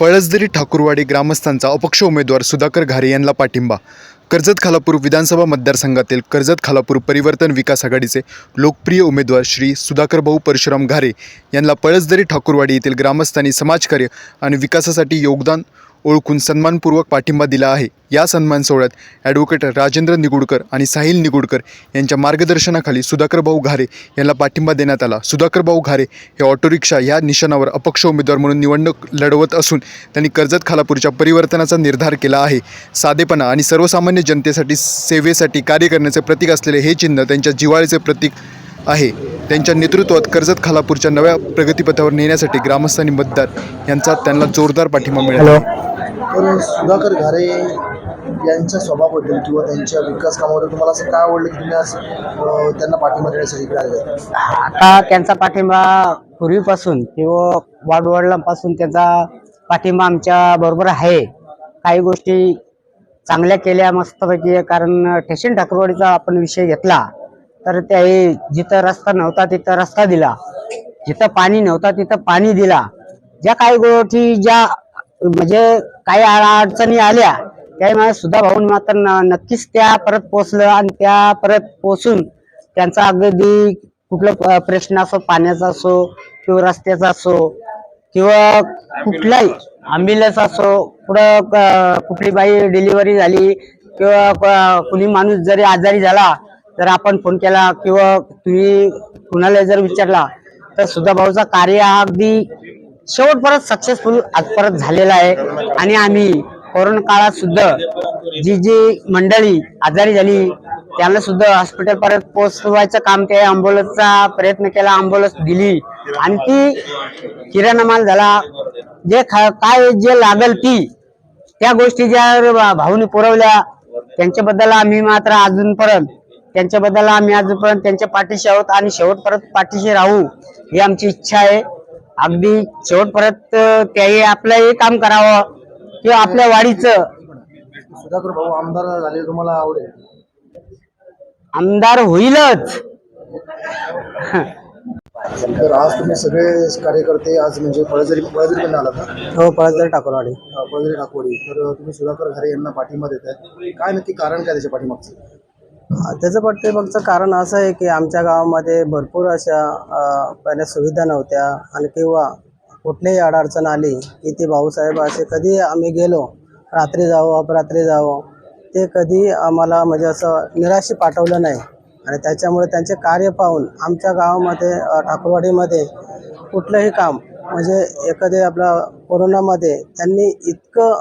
पळसदरी ठाकूरवाडी ग्रामस्थांचा अपक्ष उमेदवार सुधाकर घारे यांना पाठिंबा. कर्जत खालापूर विधानसभा मतदारसंघातील कर्जत खालापूर परिवर्तन विकास आघाडीचे लोकप्रिय उमेदवार श्री सुधाकर भाऊ परशुराम घारे यांना पळसदरी ठाकूरवाडी येथील ग्रामस्थांनी समाजकार्य आणि विकासासाठी योगदान ओळखून सन्मानपूर्वक पाठिंबा दिला आहे. या सन्मान सोहळ्यात ॲडव्होकेट राजेंद्र निगुडकर आणि साहिल निगुडकर यांच्या मार्गदर्शनाखाली सुधाकरभाऊ घारे यांना पाठिंबा देण्यात आला. सुधाकरभाऊ घारे हे ऑटो रिक्षा या निशाणावर अपक्ष उमेदवार म्हणून निवडणूक लढवत असून त्यांनी कर्जत खालापूरच्या परिवर्तनाचा निर्धार केला आहे. साधेपणा आणि सर्वसामान्य जनतेसाठी सेवेसाठी कार्य करण्याचे प्रतीक असलेले हे चिन्ह त्यांच्या जिव्हाळीचे प्रतीक आहे. त्यांच्या नेतृत्वात कर्जत खालापूरच्या नव्या प्रगतीपथावर नेण्यासाठी ग्रामस्थांनी मतदार यांचा त्यांना जोरदार पाठिंबा मिळाला. तर सुधाकर घारे यांच्या स्वभावाबद्दल किंवा त्यांच्या विकास कामाबद्दल तुम्हाला असं काय आवडलं की तुम्ही आज त्यांना पाठिंबा देण्यासाठी इकडे आले? आता त्यांचा पाठिंबा पूर्वीपासून किंवा वाडवडिलांपासून त्यांचा पाठिंबा आमच्या बरोबर आहे. काही गोष्टी चांगल्या केल्या मस्तपैकी कारण ठेशन ठाकरवाडीचा आपण विषय घेतला. तर त्या जिथं रस्ता नव्हता तिथं रस्ता दिला. जिथं पाणी नव्हता तिथं पाणी दिला. ज्या काही गोष्टी ज्या म्हणजे काही अडचणी आल्या त्यामुळे सुद्धा भाऊन मात्र न- नक्कीच त्या परत पोचलं आणि त्या परत पोचून त्यांचा अगदी कुठला प- प्रश्न असो पाण्याचा असो किंवा रस्त्याचा असो किंवा कुठलाही अँब्युलन्स असो कुठं कुठली बाई डिलिव्हरी झाली किंवा कुणी माणूस जरी आजारी झाला जर आपण फोन केला किंवा तुम्ही कुणाला जर विचारला तर सुद्धा भाऊचा कार्य हा अगदी शेवटपर्यंत सक्सेसफुल आजपर्यंत झालेला आहे. आणि आम्ही कोरोना काळात सुद्धा जी जी मंडळी आजारी झाली त्यांना सुद्धा हॉस्पिटल परत पोहोचवायचं काम ते अंबुलन्सचा प्रयत्न केला अंबुलन्स दिली. आणि ती किराणा माल झाला. जे काय जे लागल ती त्या गोष्टी ज्या भाऊने पुरवल्या त्यांच्याबद्दल आम्ही मात्र अजूनपर्यंत त्यांच्याबद्दल आम्ही अजूनपर्यंत त्यांच्या पाठीशी आहोत आणि शेवटपर्यंत पाठीशी राहू ही आमची इच्छा आहे. अगदी शेवटपर्यंत त्याही आपलंही काम करावं किंवा आपल्या वाडीचं. सुधाकर भाऊ आमदार झाले तुम्हाला आवडेल. आमदार होईलच. तर आज तुम्ही सगळे कार्यकर्ते आज म्हणजे पळजरी पळजरी पण आला का हो पळसदर ठाकूरवाडी पळजरी ठाकवडी तर तुम्ही सुधाकर घारे यांना पाठिंबा देत आहे काय नक्की कारण काय त्याच्या पाठिंबाचं त्याचं पाठीमागचं कारण असं आहे की आमच्या गावामध्ये भरपूर अशा पहिल्या सुविधा नव्हत्या. आणि किंवा कुठलीही अडचण आली की ते भाऊसाहेब असे कधी आम्ही गेलो रात्री जावं अपरात्री जावं ते कधी आम्हाला म्हणजे असं निराशी पाठवलं नाही. आणि त्याच्यामुळे त्यांचे कार्य पाहून आमच्या गावामध्ये ठाकूरवाडीमध्ये कुठलंही काम म्हणजे एखादे आपला कोरोनामध्ये त्यांनी इतकं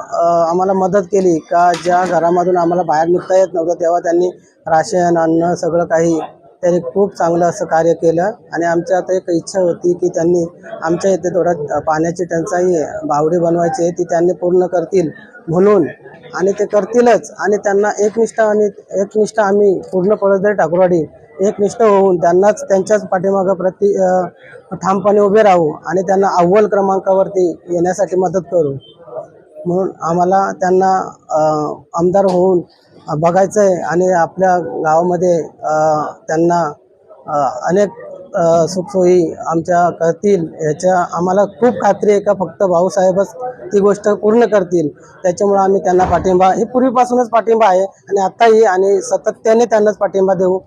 आम्हाला मदत केली का ज्या घरामधून आम्हाला बाहेर निघता येत नव्हतं तेव्हा त्यांनी राशन अन्न सगळं काही त्यांनी खूप चांगलं असं कार्य केलं. आणि आमच्या आता एक इच्छा होती की त्यांनी आमच्या इथे थोडं पाण्याची टंचाई आहे बावडी बनवायची आहे ती त्यांनी पूर्ण करतील म्हणून. आणि ते करतीलच. आणि त्यांना एकनिष्ठ आणि एकनिष्ठ आम्ही पूर्ण पळसदरी ठाकुरवाडी. एकनिष्ठ होऊन त्यांनाच त्यांच्याच पाठीमागं प्रति ठामपणे उभे राहू आणि त्यांना अव्वल क्रमांकावरती येण्यासाठी मदत करू. म्हणून आम्हाला त्यांना आमदार होऊन बघायचं आहे आणि आपल्या गावामध्ये त्यांना अनेक सुखसोयी आमच्या करतील. याच्या आम्हाला खूप खात्री आहे का फक्त भाऊसाहेबच ती गोष्ट पूर्ण करतील. त्याच्यामुळं आम्ही त्यांना पाठिंबा हे पूर्वीपासूनच पाठिंबा आहे आणि आत्ताही आणि सातत्याने त्यांनाच पाठिंबा देऊ.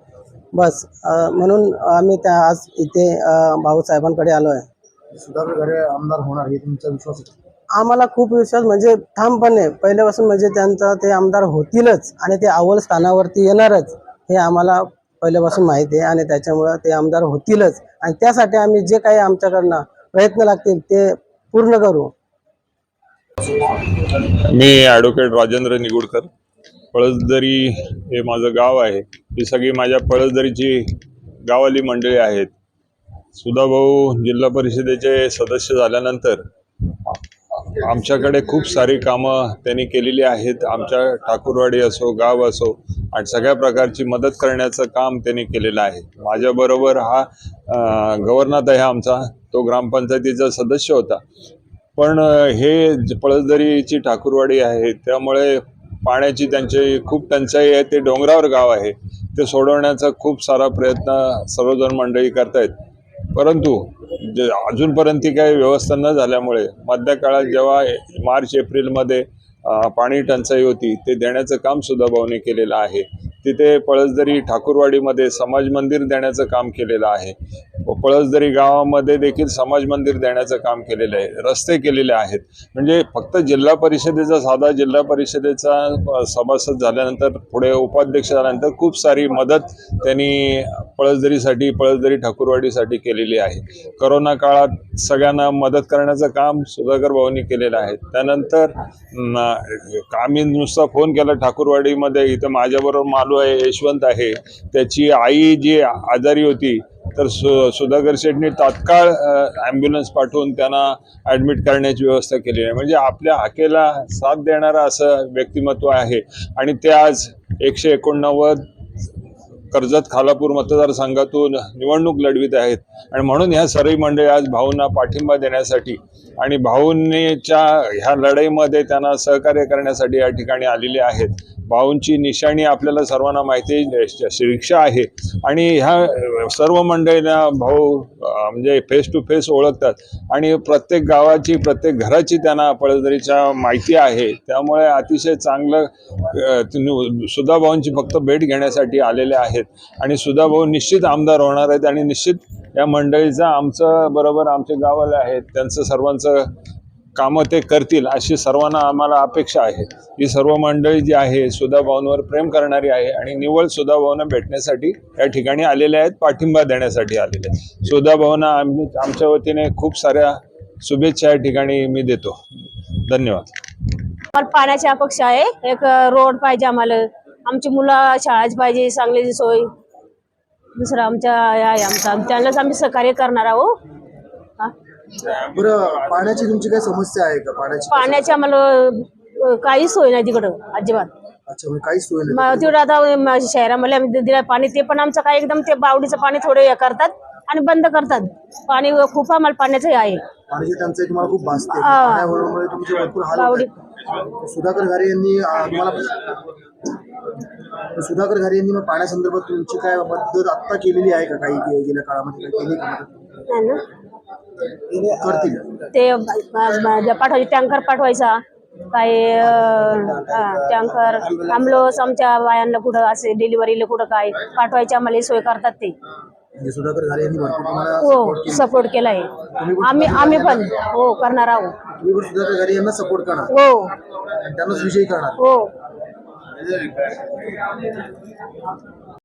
बस म्हणून आम्ही त्या आज इथे भाऊसाहेबांकडे आलो आहे सुधाकर घारे आमदार होणार हे तुमचा विश्वास आहे आम्हाला खूप विश्वास म्हणजे ठामपणे पहिल्यापासून म्हणजे त्यांचा ते आमदार होतीलच आणि ते अव्वल स्थानावरती येणारच हे आम्हाला पहिल्यापासून माहिती आहे आणि त्याच्यामुळं ते आमदार होतीलच. आणि त्यासाठी आम्ही जे काही आमच्याकडनं प्रयत्न लागतील ते पूर्ण करू. मी ॲडव्होकेट राजेंद्र निगुडकर. पळसदरी हे माझं गाव आहे. ही सगळी माझ्या पळसदरीची गावाली मंडळी आहेत. सुधाभाऊ जिल्हा परिषदेचे सदस्य झाल्यानंतर आमच्याकडे खूप सारी कामं त्यांनी केलेली आहेत. आमच्या ठाकूरवाडी असो गाव असो आणि सगळ्या प्रकारची मदत करण्याचं काम त्यांनी केलेलं आहे. माझ्याबरोबर हा गव्हर्नर आहे आमचा. तो ग्रामपंचायतीचा सदस्य होता. पण हे पळसदरीची ठाकूरवाडी आहे. त्यामुळे पाण्याची त्यांची खूप टंचाई आहे. ते डोंगरावर गाव आहे. ते सोडवण्याचा खूप सारा प्रयत्न सर्वजण मंडळी करतायत. परंतु जे अजूनपर्यंत ती काही व्यवस्था न झाल्यामुळे मध्य काळात जेव्हा मार्च एप्रिलमध्ये पाणी टंचाई होती ते देण्याचं काम सुद्धा भाऊने केलेलं आहे. तिथे पळसदरी ठाकूरवाडीमध्ये समाज मंदिर देण्याचं काम केलेलं आहे. पळसदरी गावामध्ये देखील समाज मंदिर देण्याचं काम केलेलं आहे रस्ते केलेले आहेत. म्हणजे फक्त जिल्हा परिषदेचा साधा जिल्हा परिषदेचा सभासद झाल्यानंतर पुढे उपाध्यक्ष झाल्यानंतर खूप सारी मदत त्यांनी पळसदरीसाठी पळसदरी ठाकूरवाडीसाठी केलेली आहे. करोना काळात सगळ्यांना मदत करण्याचं काम सुधाकर भाऊंनी केलेलं आहे. त्यानंतर आम्ही नुसता फोन केला ठाकूरवाडीमध्ये इथं माझ्याबरोबर मालू आहे यशवंत आहे. त्याची आई जी आजारी होती तर सु सुधाकर शेटनी तात्काळ ॲम्ब्युलन्स पाठवून त्यांना ॲडमिट करण्याची व्यवस्था केली आहे. म्हणजे आपल्या हाकेला साथ देणारं असं व्यक्तिमत्व आहे. आणि ते आज एकशे एकोणनव्वद कर्जत खालापूर मतदारसंघातून निवडणूक लढवित आहेत. आणि म्हणून ह्या सर्व मंडळी आज भाऊंना पाठिंबा देण्यासाठी आणि भाऊंनीच्या ह्या लढाईमध्ये त्यांना सहकार्य करण्यासाठी या ठिकाणी आलेले आहेत. भाऊंची निशाणी आपल्याला सर्वांना माहिती शिक्षा आहे. आणि ह्या सर्व मंडळींना भाऊ म्हणजे फेस टू फेस ओळखतात. आणि प्रत्येक गावाची प्रत्येक घराची त्यांना पळदरीच्या माहिती आहे. त्यामुळे अतिशय चांगलं सुधाभाऊंची फक्त भेट घेण्यासाठी आलेले आहेत. आणि सुधाभाऊ निश्चित आमदार होणार आहेत. आणि निश्चित या मंडळीचा आमचं बरोबर आमचे गावाला आहेत. त्यांचं सर्वांचं कामं ते करतील अशी सर्वांना आम्हाला अपेक्षा आहे. ही सर्व मंडळी जी आहे सुधाभाऊंवर प्रेम करणारी आहे आणि निव्वळ सुधाभाऊंना भेटण्यासाठी या ठिकाणी आलेले आहेत पाठिंबा देण्यासाठी आलेले आहेत. सुधाभाऊंना आम्ही आमच्या वतीने खूप साऱ्या शुभेच्छा या ठिकाणी मी देतो. धन्यवाद. आम्हाला पाण्याची अपेक्षा आहे. एक रोड पाहिजे आम्हाला. आमची मुलं शाळाच पाहिजे चांगली सोय. दुसरं आमच्या आहे आमचा त्यांनाच आम्ही सहकार्य करणार आहोत. बरं पाण्याची तुमची काय समस्या आहे का? पाण्याची पाण्याची आम्हाला काही सोय नाही तिकडं अजिबात. अच्छा म्हणजे काहीच सोय नाही मग तिकडं? आता शहरामध्ये आम्ही दिलं पाणी ते पण आमचं काय एकदम ते बावडीचं पाणी थोडं हे करतात आणि बंद करतात. पाणी खूप आम्हाला पाण्याचं हे आहे. पाण्याची टंचाई तुम्हाला खूप भासते. हा. पाण्यामुळे तुमचे भरपूर हाल होत बावडी. आहेत. सुधाकर घारे यांनी अं, तुम्हाला सुधाकर घारे यांनी मग पाण्यासंदर्भात तुमची काय मदत आत्ता केलेली आहे का? काही गे- गेल्या काळामध्ये काय केली का मदत? नाही ना. करतील ते पाठवायचे टँकर पाठवायचा. काय टँकर आंबलोस आमच्या बायांना कुठं असे डिलिव्हरीला कुठं काय पाठवायचे आम्हाला सोय करतात ते. म्हणजे हो केली. सपोर्ट केलाय. आम्ही आम्ही पण हो करणार आहोत. सपोर्ट करणार. हो. त्यांनाच विजयी करणार. हो.